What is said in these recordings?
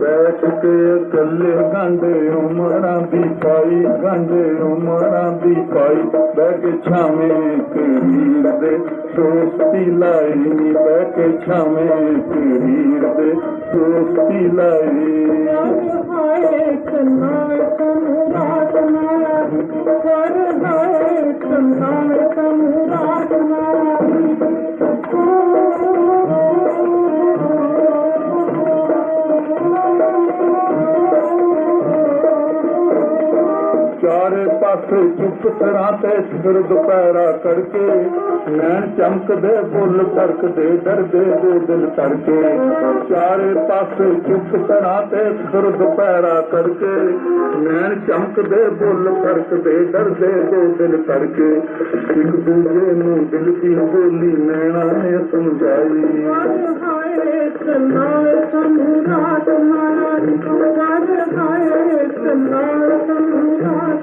ਬੈਠ ਕੇ ਇਕੱਲੇ ਗਾਂਡੇ ਉਮਰਾਂ ਦੀ ਪਾਈ ਗਾਂਡੇ ਉਮਰਾਂ ਦੀ ਪਾਈ ਬਹਿ ਕੇ ਛਾਵੇਂ ਕਰੀਰ ਦੇ ਦੋਸਤੀ ਲਾਈ ਨੀ ਬਹਿ ਕੇ ਛਾਵੇਂ ਕਰੀਰ ਦੇ ਦੋਸਤੀ ਲਾਈ ਹਾਏ ਕੰਨਾਂ ਕਨੂੰ ਰਾਤ कर है सुना ਚਾਰੇ ਪਾਸੇ ਚੁੱਪ ਤਰ੍ਹਾਂ ਤੇ ਸਿਰ ਦੁਪਹਿਰਾ ਕਰਕੇ ਨੈਣ ਚਮਕਦੇ ਬੁੱਲ ਤਰਕਦੇ ਡਰਦੇ ਦੇ ਦਿਲ ਕਰਕੇ ਚਾਰੇ ਪਾਸੇ ਚੁੱਪ ਤਰ੍ਹਾਂ ਤੇ ਸਿਰ ਦੁਪਹਿਰਾ ਕਰਕੇ ਨੈਣ ਚਮਕਦੇ ਬੁੱਲ ਤਰਕਦੇ ਡਰਦੇ ਦੇ ਦਿਲ ਕਰਕੇ ਇੱਕ ਦੂਜੇ ਨੂੰ ਦਿਲ ਦੀ ਬੋਲੀ ਨੈਣਾ ਨੇ ਸਮਝਾਈ ਹਾਏ ਕੰਨਾਂ ਕਨੂੰ ਰਾਤ ਨਾ ਕਰ ਹਾਏ ਕੰਨਾਂ ਕਨੂੰ ਰਾਤ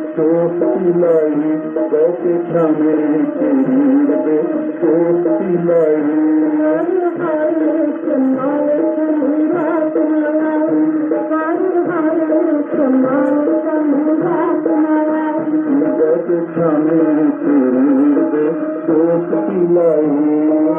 सोती लाई कैसे थामे तेरे सोती लाई I'm not going to be able to